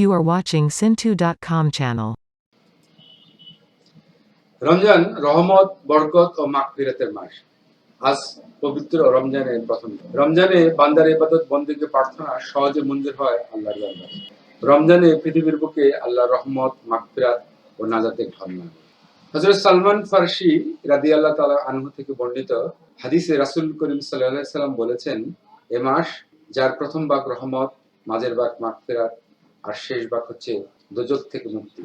You are watching Sintu.com channel. Ramzan রহমত, বরকত ও মাগফিরাতের মাস আজ পবিত্র রমজানের প্রথম। রমজানে বান্দার ইবাদত, বন্দিকে প্রার্থনা সহজে মঞ্জুর হয় আল্লাহর দরবারে রমজানে পৃথিবীর বুকে আল্লাহর রহমত, মাগফিরাত ও নাজাতের ঢলনা হযরত সালমান ফারসি রাদিয়াল্লাহু তাআলা আনহু থেকে বর্ণিত হাদিসে রাসূল করিম আলাইহি সাল্লাম বলেছেন, এ মাস যার প্রথম ভাগ রহমত, মাঝের ভাগ মাগফিরাত আর শেষ ভাগ হচ্ছে দোজক থেকে মুক্তি।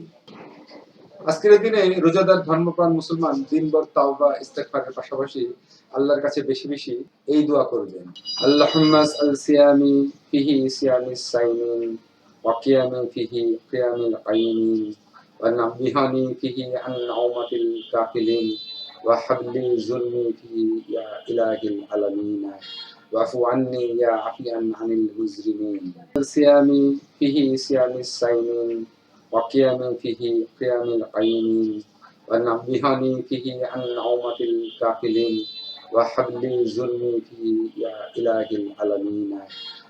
আজকের দিনে রোজাদার, ধর্মপ্রাণ মুসলমান দিনভর তাওবা, ইস্তেগফারের পাশাপাশি আল্লাহর কাছে বেশি বেশি এই দোয়া করবেন। আল্লাহুম্মা আল সিয়ামি ফিহি সিয়ামি সাইমিন ওয়া ফিহি কিয়ামিল কাইমিন ওয়া ফিহি আন নাওমাতিল কাফিলিন ওয়া হাবলি ফিহি ইয়া ইলাহিল আলামিন। واعف عني يا عفيا عن المجرمين. الصيام فيه صيام الصائمين وقيام فيه قيام القيمين ونبهني فيه عن نومة الكافلين وحبل ظلمي فيه يا إله العالمين.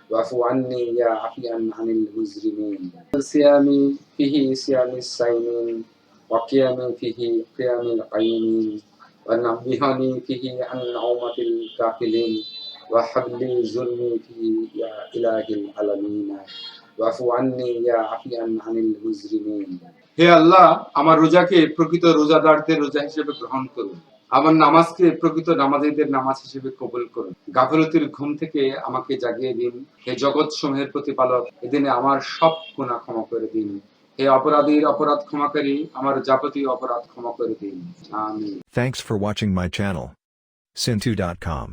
واعف عني يا عفيا عن المجرمين. الصيام فيه صيام الصائمين وقيام فيه قيام القيمين ونبهني فيه عن نومة الكافلين وحبل ظلمي فيه يا إله العالمين ওয়াফু আন্নি ইয়া আফিয়ান আনিল মুজরিমিন হে আল্লাহ আমার রোজাকে প্রকৃত রোজাদারদের রোজা হিসেবে গ্রহণ করুন আমার নামাজকে প্রকৃত নামাজীদের নামাজ হিসেবে কবুল করুন গাফলতির ঘুম থেকে আমাকে জাগিয়ে দিন হে জগৎ সমূহের প্রতিপালক এদিনে আমার সব গুনাহ ক্ষমা করে দিন হে অপরাধীর অপরাধ ক্ষমাকারী আমার যাবতীয় অপরাধ ক্ষমা করে দিন আমিন Thanks for watching my channel. Sintu.com.